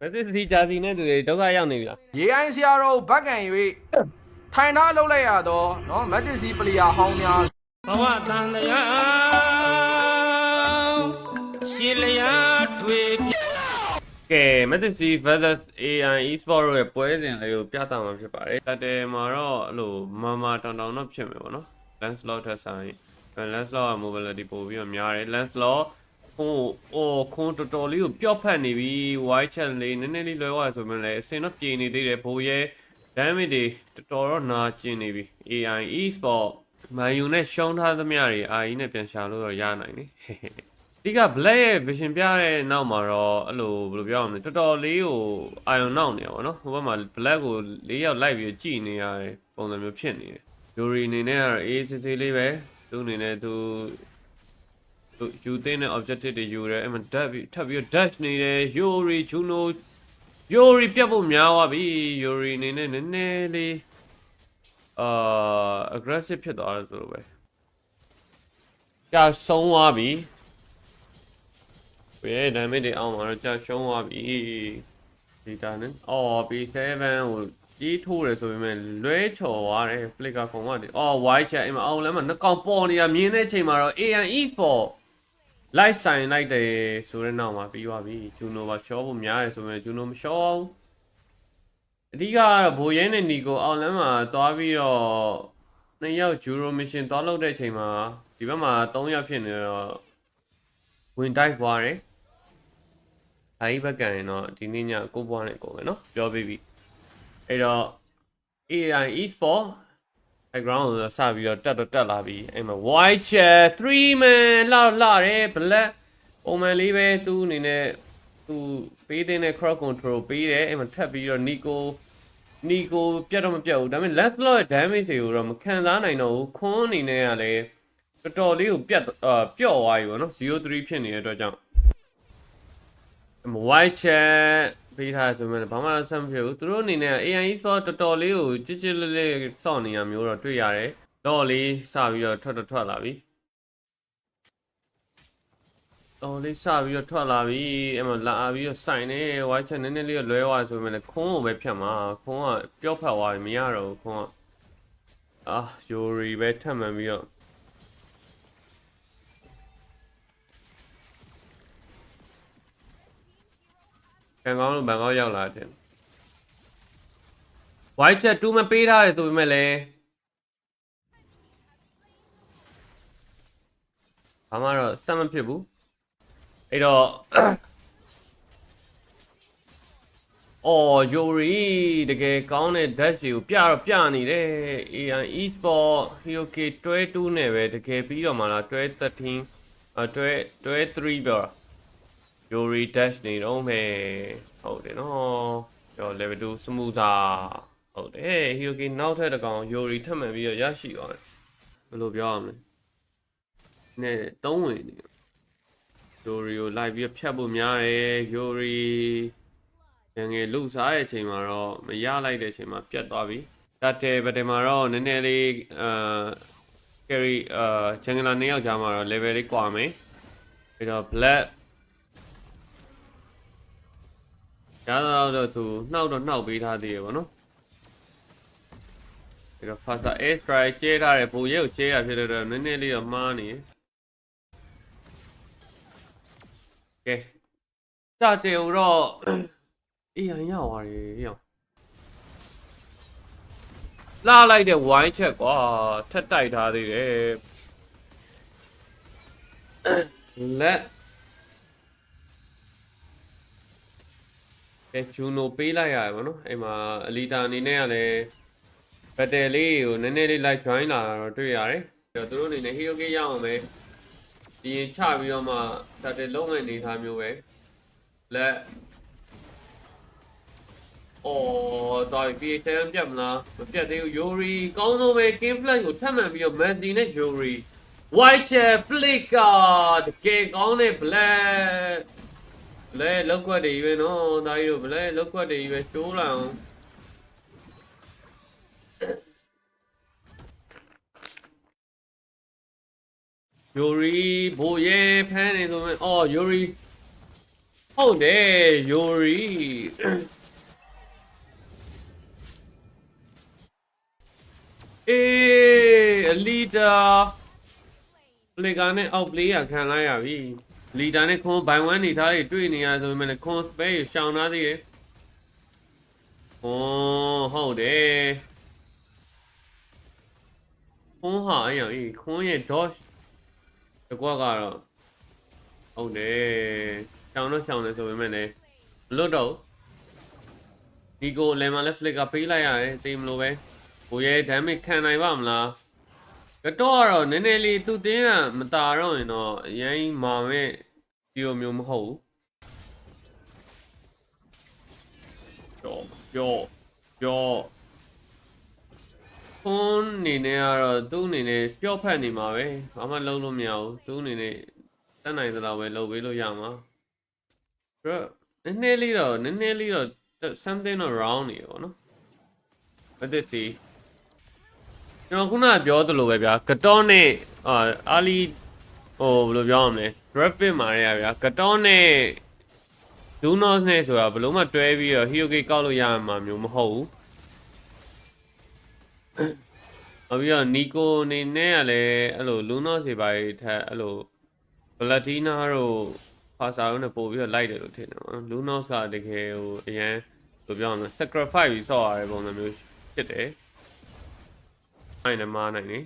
မက်စစ်စီဂျာစီနဲ့သူတွေဒုက္ခရောက်နေပြီလားရေအိုင်းဆရာတော်ဘက်ကန်၍ထိုင်ထားလုပ်လိုက်ရတော့နော်မက်တစ်စီပလီယာဟောင်းများဘဝတန်လျာရှင်လျာတွေ့ကဲမက်စစ်စီ versus AI e-sport ရဲ့ပွဲစဉ်လေးကိုပြသမှာဖြစ်ပါတယ်တတဲမှာတော့အဲ့လိုမာမာတောင်တောင်တော့ဖြစ်မယ်ပေါ့နော် Lancelot ထက်ဆိုင် Lancelot က mobility ပို့ပြီးတော့များတယ် Lancelot ဟိုအိုခွန်တော်တော်လေးကိုပျော့ဖက်နေပြီ white channel လေးနည်းနည်းလေးလွဲသွားဆိုမှလည်းအစင်တော့ပြေနေသေးတယ်ဘိုးရဲ့ damage တွေတော်တော်တော့နာကျင်နေပြီ AI e-sport မန်ယူနဲ့ရှုံးထားသမျှတွေ AI နဲ့ပြန်ရှာလို့တော့ရနိုင်တယ်ဒီက black ရဲ့ vision ပြတဲ့နောက်မှာတော့အဲ့လိုဘယ်လိုပြောရမလဲတော်တော်လေးကိုအာယုံနောက်နေရပါတော့ဟိုဘက်မှာ black ကို၄ယောက်လိုက်ပြီးကြည်နေရတဲ့ပုံစံမျိုးဖြစ်နေတယ်ယူရီအနေနဲ့ကတော့အေးစစ်စစ်လေးပဲသူအနေနဲ့သူ သူယူတဲ့ objective တွေယူတယ်အဲ့မှာ dash ပြီးထပ်ပြီး dash နေတယ်ယူရီဂျူနိုယူရီပြတ်ဖို့များသွားပြီယူရီအနေနဲ့နည်းနည်းလေးအာ aggressive ဖြစ်သွားတယ်ဆိုလိုပဲကြာဆုံးသွားပြီဘယ်ဒိုင်မစ်တွေအောင်မှာတော့ကြာရှုံးသွားပြီဒီတာနဲ့အော် P7 ကိုကြီးထိုးတယ်ဆိုပေမဲ့လွဲချော်သွားတယ် flicker ခုံကနေအော် white chat အိမ်မှာအောင်လမ်းမှာနှကောင်ပေါ်နေတာမြင်တဲ့အချိန်မှာတော့ AN Esport လိုက်ဆိုင်လိုက်တယ်ဆိုတဲ့နောက်မှာပြီးသွားပြီဂျူနိုပါရှော့ဖို့များတယ်ဆိုပေမဲ့ဂျူနိုမရှော့အောင်အဓိကကတော့ဘိုရဲနဲ့နီကိုအောင်လမ်းမှာသွားပြီးတော့နှစ်ယောက်ဂျူရိုမရှင်သွားလုပ်တဲ့အချိန်မှာဒီဘက်မှာ၃ယောက်ဖြစ်နေတော့ဝင် dive သွားတယ် အဲဒီဘက်ကန်ရင်တော့ဒီနေ့ညကိုဘွားနဲ့ကိုပဲเนาะပြောပြီးပြီအဲ့တော့ AI e-sport background ကိုစပြီးတော့တက်တော့တက်လာပြီအဲ့မှာ white chair 3 man လာလာတယ် black ပုံမှန်လေးပဲသူ့အနေနဲ့သူပေးတဲ့ crowd control ပေးတယ်အဲ့မှာထပ်ပြီးတော့ Nico Nico ပြတ်တော့မပြတ်ဘူးဒါပေမဲ့ Lancelot ရဲ့ damage တွေကိုတော့မခံစားနိုင်တော့ဘူးခွန်းအနေနဲ့ကလည်းတော်တော်လေးကိုပြတ်အာပျော့သွားပြီပေါ့နော်0-3ဖြစ်နေတဲ့အတွက်ကြောင့် white chat ပေးထားဆိုမှလည်းဘာမှဆက်မဖြစ်ဘူးသူတို့အနေနဲ့ AI Esport တော်တော်လေးကိုကြစ်ကြစ်လေးလေးစောင့်နေရမျိုးတော့တွေ့ရတယ်တော့လေးစပြီးတော့ထွက်ထွက်ထွက်လာပြီတော့လေးစပြီးတော့ထွက်လာပြီအဲ့မှာလာပြီးတော့စိုင်နေ white chat နည်းနည်းလေးလွဲသွားဆိုမှလည်းခွန်းကိုပဲဖြတ်မှာခွန်းကပျော့ဖက်သွားပြီမရတော့ဘူးခွန်းကအာယိုရီပဲထပ်မှန်ပြီးတော့ ဘန်ကောက်လို့ဘန်ကောက်ရောက်လာတယ် white chat 2မပေးထားတယ်ဆိုပေမဲ့လည်းဘာမှတော့စက်မဖြစ်ဘူးအဲ့တော့အော်ယိုရီတကယ်ကောင်းတဲ့ dash ကိုပြတော့ပြနေတယ် AI e-sport HOK တွဲ2နဲ့ပဲတကယ်ပြီးတော့မှလားတွဲ13အတွဲတွဲ3ပြောတာ Yuri dash နေတော့မယ်ဟုတ်တယ်နော်ကျော် level 2 smoother ဟုတ်တယ် Hyoki နောက်ထပ်တစ်ကောင် Yuri ထပ်မှန်ပြီးတော့ရရှိသွားတယ်ဘယ်လိုပြောရမလဲနဲ့သုံးဝင်နေ Yuri ကိုလိုက်ပြီးဖြတ်ဖို့များတယ် Yuri ငယ်ငယ်လှုပ်စားတဲ့အချိန်မှာတော့မရလိုက်တဲ့အချိန်မှာပြတ်သွားပြီတတ်တယ်ဗတ်တယ်မှာတော့နည်းနည်းလေးအာ carry အာချန်ဂလာနှစ်ယောက်ကြားမှာတော့ level လေးကွာမယ်ပြီးတော့ black ရတော့တော့သူနှောက်တော့နှောက်ပေးထားသေးရပါတော့ပြီးတော့ faster air strike ကျဲထားတယ်ပုံရဲကိုကျဲတာဖြစ်တဲ့တော့နည်းနည်းလေးတော့မှားနေကဲစတဲ့တော့အေးရရသွားတယ်ဟေ့လာလိုက်တဲ့ wine check ကွာထက်တိုက်ထားသေးတယ်လက် ကဲဂျူနိုပေးလိုက်ရတယ်ဗောနော်အဲ့မှာအလီတာအနေနဲ့ကလည်းဘက်တယ်လေးကိုနည်းနည်းလေး like join လာတာတော့တွေ့ရတယ်ပြီးတော့သူတို့အနေနဲ့ hero game ရအောင်ပဲဒီရင်ချပြီးတော့မှတတ်တယ်လုံးဝအနေထားမျိုးပဲလက်အော်တော်ပြီ PHM ပြတ်မလားမပြတ်သေးဘူး Yuri ကောင်းဆုံးပဲ King Flash ကိုထပ်မှန်ပြီးတော့ Messi နဲ့ Yuri White Chair Flicker တကယ်ကောင်းတဲ့ Black ဘ လဲလောက်ကွက်တွေကြီးပဲနော်ဒါကြီးတို့ဘလဲလောက်ကွက်တွေကြီးပဲတိုးလာအောင်ယိုရီဘိုရဲဖမ်းနေဆိုမှအော်ယိုရီဟုတ်တယ်ယိုရီအေးအလီတာပလေကာနဲ့အောက်ပလေးရခံလိုက်ရပြီ လီတာနဲ့ခွန်ဘိုင်ဝမ်နေသားတွေတွေ့နေရဆိုပေမဲ့ခွန်စပဲရှောင်သားသေးတယ်ဟောဟုတ်တယ်ခွန်ဟာအဲ့ရအေးခွန်ရဲ့ dodge တကွက်ကတော့ဟုတ်တယ်ရှောင်တော့ရှောင်တယ်ဆိုပေမဲ့လည်းမလွတ်တော့ဒီကိုလယ်မှာလည်း flicker ပေးလိုက်ရတယ်တေးမလို့ပဲကိုရဲ့ damage ခံနိုင်ပါမလား ကတော့ကတော့နည်းနည်းလေးသူ့တင်းကမတာတော့ရင်တော့အရင်မာမဲ့ဒီလိုမျိုးမဟုတ်ဘူးကြောကြောကြောဖုန်းနေနေကတော့သူ့အနေနဲ့ပျော့ဖက်နေမှာပဲဘာမှလုံးလို့မရဘူးသူ့အနေနဲ့တတ်နိုင်သလောက်ပဲလုပ်ပေးလို့ရမှာဆိုတော့နည်းနည်းလေးတော့နည်းနည်းလေးတော့ something around နေရောနော်မသိစီ ကျွန်တော်ခုနကပြောသလိုပဲဗျာကတောနဲ့အာအာလီဟိုဘယ်လိုပြောရမလဲ rapid မှာရဗျာကတောနဲ့ do not နဲ့ဆိုတာဘယ်လုံးမှတွဲပြီးတော့ hero gate ကောက်လို့ရမှာမျိုးမဟုတ်ဘူးနောက်ပြီးတော့နီကိုအနေနဲ့ကလည်းအဲ့လိုလူနော့စီပါထက်အဲ့လိုဘလတီနာတို့ဖာစာတို့နဲ့ပို့ပြီးတော့လိုက်တယ်လို့ထင်တယ်ပေါ့နော်လူနော့ကတကယ်ဟိုအရန်ဘယ်လိုပြောရမလဲ sacrifice ပြီးဆော့ရတဲ့ပုံစံမျိုးဖြစ်တယ် အဲ့နဲ့မားနိုင်နေ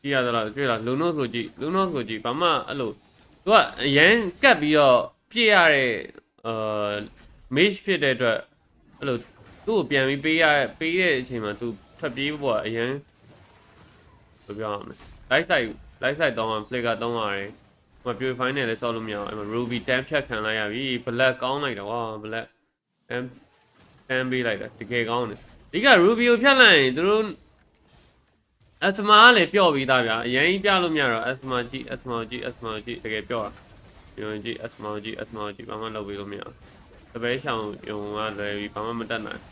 ကြည့်ရသလားတွေ့လားလူနော့ဆိုကြည့်လူနော့ဆိုကြည့်ဘာမှအဲ့လိုသူကအရန်ကတ်ပြီးတော့ပြည့်ရတဲ့အာ mage ဖြစ်တဲ့အတွက်အဲ့လိုသူ့ကိုပြန်ပြီးပေးရပေးတဲ့အချိန်မှာသူထွက်ပြေးဖို့ကအရန်ဘယ်လိုပြောရမလဲ light side light side တောင်းအောင် flicker တောင်းရတယ်ဟို purify နဲ့လည်းဆောက်လို့မရအောင်အဲ့မှာ ruby 10ဖြတ်ခံလိုက်ရပြီ black ကောင်းလိုက်တာကွာ black 10 10ပေးလိုက်တာတကယ်ကောင်းတယ် ဒီက ruby ကိုဖြတ်လိုက်ရင်သူတို့ asthma ကလည်းပျော့ပြီးသားဗျာအရင်ပြလို့မရတော့ asthma ကြည့် asthma ကြည့် asthma ကြည့်တကယ်ပျော့တာဒီလိုကြည့် asthma ကြည့် asthma ကြည့်ဘာမှလုပ်ပြီးလို့မရဘူးတပည့်ရှောင်းယုံကလည်းပြီးဘာမှမတတ်နိုင်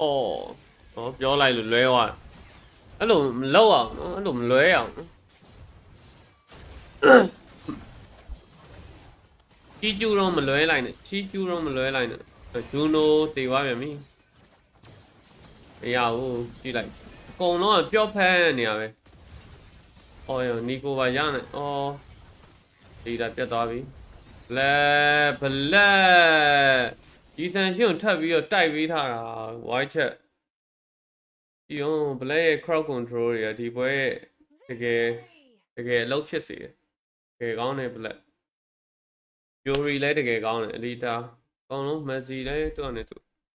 အော်ဟောပြောလိုက်လို့လွဲသွားအဲ့လိုမလောက်အောင်နော်အဲ့လိုမလွဲအောင်နော် ချီကျူတော့မလွဲလိုက်နဲ့ချီကျူတော့မလွဲလိုက်နဲ့ဂျူနိုတေသွားပြန်ပြီမရဘူးကြည့်လိုက်အကုန်လုံးကပျော့ဖက်နေရပဲအော်ယောနီကိုပါရနေအော်ဒီတာပြတ်သွားပြီလက်ဘလက်ဒီဆန်ရှင်းကိုထပ်ပြီးတော့တိုက်ပေးထားတာ white chat ဒီအောင် black ရဲ့ crowd control တွေကဒီဘွဲရဲ့တကယ်တကယ်အလုပ်ဖြစ်စေတယ်တကယ်ကောင်းတယ် black Yuri လည်းတကယ်ကောင်းတယ် Elita အကုန်လုံး Messi လည်းသူ့အနေနဲ့သူ